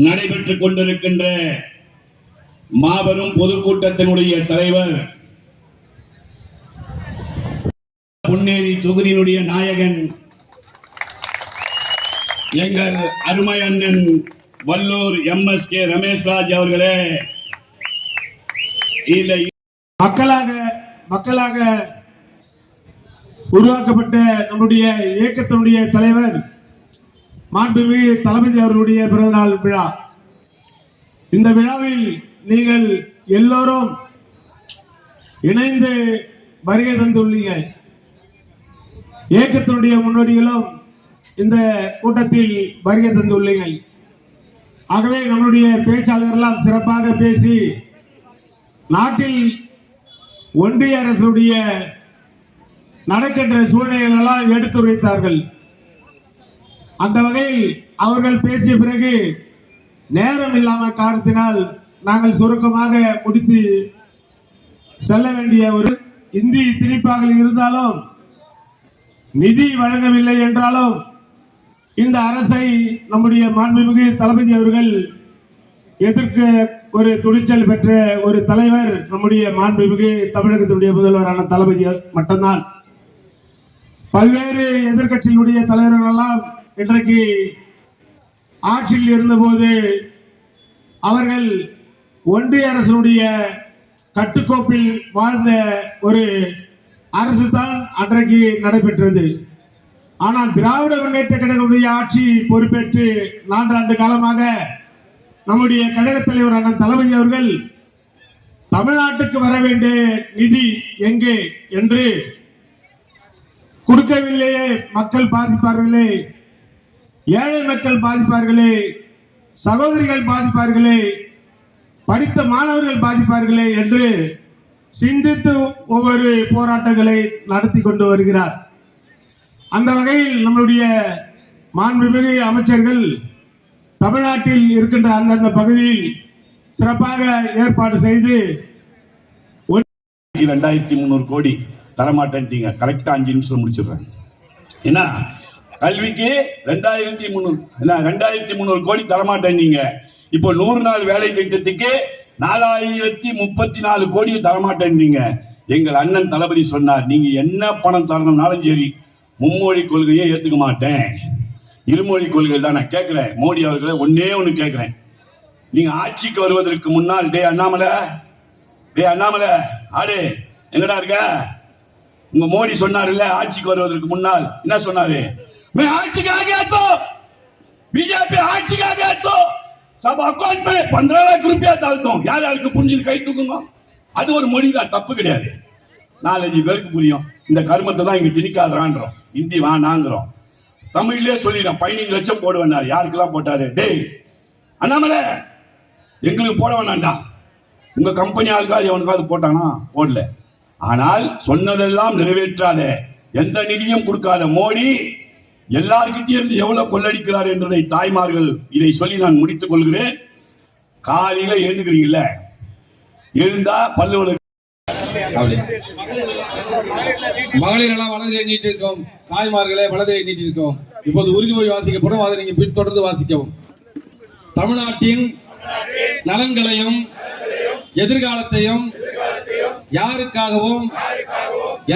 நடைபெற்றுக் கொண்டிருக்கின்ற மாபெரும் பொதுக்கூட்டத்தினுடைய தலைவர் பொன்னேரி தொகுதியினுடைய நாயகன் எங்கள் அருமை அண்ணன் Vallur M S K Rameshraj அவர்களே. இல்லை மக்களாக மக்களாக உருவாக்கப்பட்ட நம்முடைய இயக்கத்தினுடைய தலைவர் மாண்புமிகு தளபதி அவர்களுடைய பிறந்தநாள் விழா. இந்த விழாவில் நீங்கள் எல்லோரும் இணைந்து வருகை தந்துள்ளீங்க. இயக்கத்தினுடைய முன்னோடிகளும் இந்த கூட்டத்தில் வருகை தந்துள்ளீர்கள் ஆகவே நம்முடைய பேச்சாளர்களெல்லாம் சிறப்பாக பேசி நாட்டில் ஒன்றிய அரசுடைய நடக்கின்ற சூழ்நிலைகளெல்லாம் எடுத்துரைத்தார்கள். அந்த வகையில் அவர்கள் பேசிய பிறகு நேரம் இல்லாம காரணத்தினால் நாங்கள் சுருக்கமாக முடித்து செல்ல வேண்டிய ஒரு இந்தி திணிப்பாக இருந்தாலும் நிதி வழங்கவில்லை என்றாலும் இந்த அரசை நம்முடைய மாண்புமிகு தளபதி அவர்கள் எதிர்க்க ஒரு துணிச்சல் பெற்ற ஒரு தலைவர் நம்முடைய மாண்புமிகு தமிழகத்தினுடைய முதல்வரான தளபதி மட்டும்தான். பல்வேறு எதிர்கட்சியினுடைய தலைவர்கள் எல்லாம் இன்றைக்கு ஆட்சியில் இருந்தபோது அவர்கள் ஒன்றிய அரசனுடைய கட்டுக்கோப்பில் வாழ்ந்த ஒரு அரசு தான் அன்றைக்கு நடைபெற்றது. ஆனால் திராவிட முன்னேற்ற கழகத்துடைய ஆட்சி பொறுப்பேற்று நான்காண்டு காலமாக நம்முடைய கழக தலைவர் அண்ணன் தளபதி அவர்கள் தமிழ்நாட்டுக்கு வர வேண்டிய நிதி எங்கே என்று கொடுக்கவில்லையே மக்கள் பாதிப்பார்களே ஏழை மக்கள் பாதிப்பார்களே சகோதரிகள் பாதிப்பார்களே படித்த மாணவர்கள் பாதிப்பார்களே என்று சிந்தித்து ஒவ்வொரு போராட்டங்களை நடத்தி கொண்டு வருகிறார். அந்த வகையில் நம்மளுடைய மாண்புமிகு அமைச்சர்கள் தமிழ்நாட்டில் இருக்கின்ற அந்தந்த பகுதியில் சிறப்பாக ஏற்பாடு செய்து ரெண்டாயிரத்தி முந்நூறு கோடி தரமாட்டேன்ட்டீங்க. கரெக்டா அஞ்சு நிமிஷம் முடிச்சிடுறேன். என்ன கல்விக்கு ரெண்டாயிரத்தி முந்நூறு என்ன ரெண்டாயிரத்தி முந்நூறு கோடி தரமாட்டேன்னீங்க இப்போ நூறு நாள் வேலை திட்டத்துக்கு நாலாயிரத்தி முப்பத்தி நாலு கோடி தரமாட்டேன்னீங்க எங்கள் அண்ணன் தளபதி சொன்னார் நீங்க என்ன பணம் தரணும்னாலும் சரி மும்மொழி கொள்கையை ஏத்துக்க மாட்டேன். இருமொழி கொள்கை தான் நான் கேட்கிறேன். மோடி அவர்களை ஒன்னே ஒன்று கேட்கிறேன். நீங்க ஆட்சிக்கு வருவதற்கு முன்னால் டே அண்ணாமலை டே அண்ணாமலை ஆடு எங்கடா இருக்க? உங்க மோடி சொன்னாருல்ல ஆட்சிக்கு வருவதற்கு முன்னால். என்ன சொன்னாரு? मैं आज से कहा गया तो बीजेपी आज से कहा गया तो सब அக்கௌண்ட் மேல பந்திர லாக் ரூபாய் தாழ்த்தோம் யார் யாருக்கு புரிஞ்சது கை தூக்குங்க அது ஒரு மொழி தான் தப்பு கிடையாது. நாலஞ்சு பேருக்கு புரியும். இந்த கருமத்தை தான் இங்க திணிக்காதான்றோம் இந்தி வேணாங்கிறோம். தமிழ்லேயே சொல்லிடும் பதினஞ்சு லட்சம் போட போடுவேன்னாரு. யாருக்கெல்லாம் போட்டாரு? டேய் அண்ணாமலை எங்களுக்கு போட வேணாண்டா. உங்க கம்பெனி ஆளுக்காது எவனுக்காவது போட்டானா? போடல. ஆனால் சொன்னதெல்லாம் நிறைவேற்றாத எந்த நிதியும் கொடுக்காத மோடி எல்லார்கிட்டையும் எவ்வளவு கொள்ளடிக்கிறார் என்றதை தாய்மார்கள் இதை சொல்லி நான் முடித்துக் கொள்கிறேன். காலையில எழுந்துக்கிறீங்கல்ல? எழுந்தா பல்லு மகளிர் எல்லாம் வலது கை நீட்டி இருக்கோம் தாய்மார்களே வலது கை நீட்டி இருக்கோம் இப்போது உறுதிமொழி வாசிக்கப்படும். அதை நீங்க பின்தொடர்ந்து வாசிக்கவும். தமிழ்நாட்டின் நலன்களையும் எதிர்காலத்தையும் யாருக்காகவும்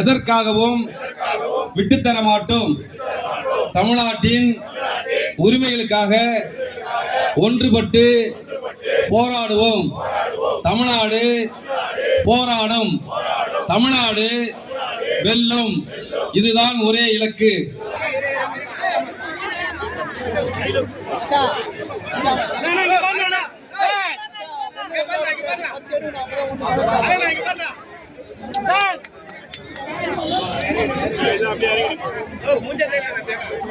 எதற்காகவும் விட்டுத்தர மாட்டோம். தமிழ்நாட்டின் உரிமைகளுக்காக ஒன்றுபட்டு போராடுவோம். தமிழ்நாடு போராடும். தமிழ்நாடு வெல்லும். இதுதான் ஒரே இலக்கு. சார்.